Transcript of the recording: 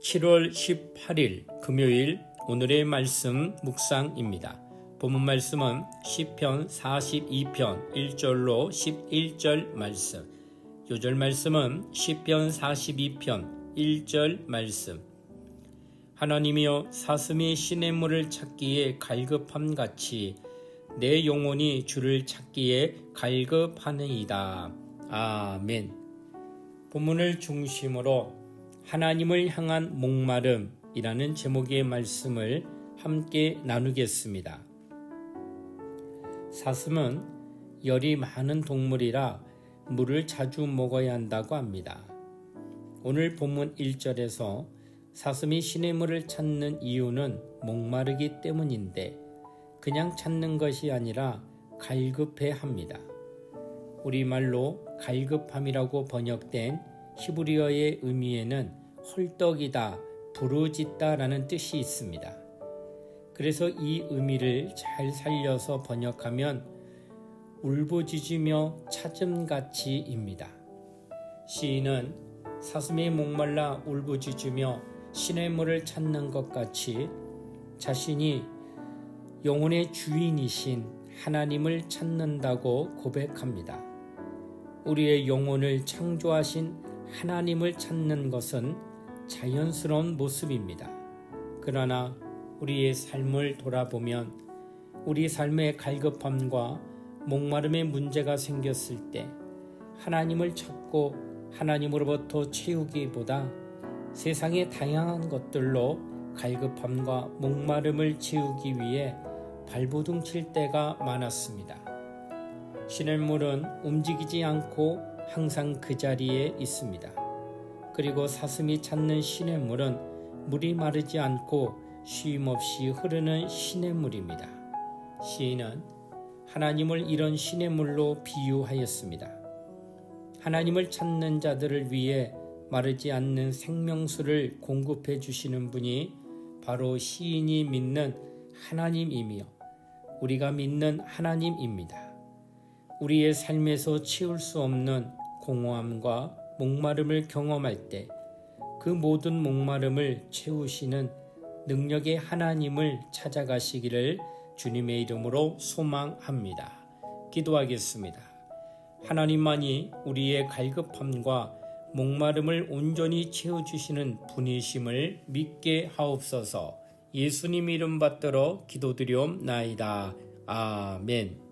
7월 18일 금요일 오늘의 말씀 묵상입니다. 본문 말씀은 시편 42편 1절로 11절 말씀. 요절 말씀은 시편 42편 1절 말씀. 하나님이여 사슴이 시냇물을 찾기에 갈급함 같이 내 영혼이 주를 찾기에 갈급하느이다. 아멘. 본문을 중심으로 하나님을 향한 목마름이라는 제목의 말씀을 함께 나누겠습니다. 사슴은 열이 많은 동물이라 물을 자주 먹어야 한다고 합니다. 오늘 본문 1절에서 사슴이 시냇물을 찾는 이유는 목마르기 때문인데 그냥 찾는 것이 아니라 갈급해 합니다. 우리말로 갈급함이라고 번역된 히브리어의 의미에는 헐떡이다, 부르짖다 라는 뜻이 있습니다. 그래서 이 의미를 잘 살려서 번역하면 울부짖으며 찾음같이입니다. 시인은 사슴이 목말라 울부짖으며 시냇물을 찾는 것 같이 자신이 영혼의 주인이신 하나님을 찾는다고 고백합니다. 우리의 영혼을 창조하신 하나님을 찾는 것은 자연스러운 모습입니다. 그러나 우리의 삶을 돌아보면 우리 삶의 갈급함과 목마름의 문제가 생겼을 때 하나님을 찾고 하나님으로부터 채우기보다 세상의 다양한 것들로 갈급함과 목마름을 채우기 위해 발버둥 칠 때가 많았습니다. 시냇물은 움직이지 않고 항상 그 자리에 있습니다. 그리고 사슴이 찾는 시냇물은 물이 마르지 않고 쉼없이 흐르는 시냇물입니다. 시인은 하나님을 이런 시냇물로 비유하였습니다. 하나님을 찾는 자들을 위해 마르지 않는 생명수를 공급해 주시는 분이 바로 시인이 믿는 하나님이며 우리가 믿는 하나님입니다. 우리의 삶에서 채울 수 없는 공허함과 목마름을 경험할 때 그 모든 목마름을 채우시는 능력의 하나님을 찾아가시기를 주님의 이름으로 소망합니다. 기도하겠습니다. 하나님만이 우리의 갈급함과 목마름을 온전히 채워주시는 분이심을 믿게 하옵소서 예수님 이름 받들어 기도드리옵나이다. 아멘.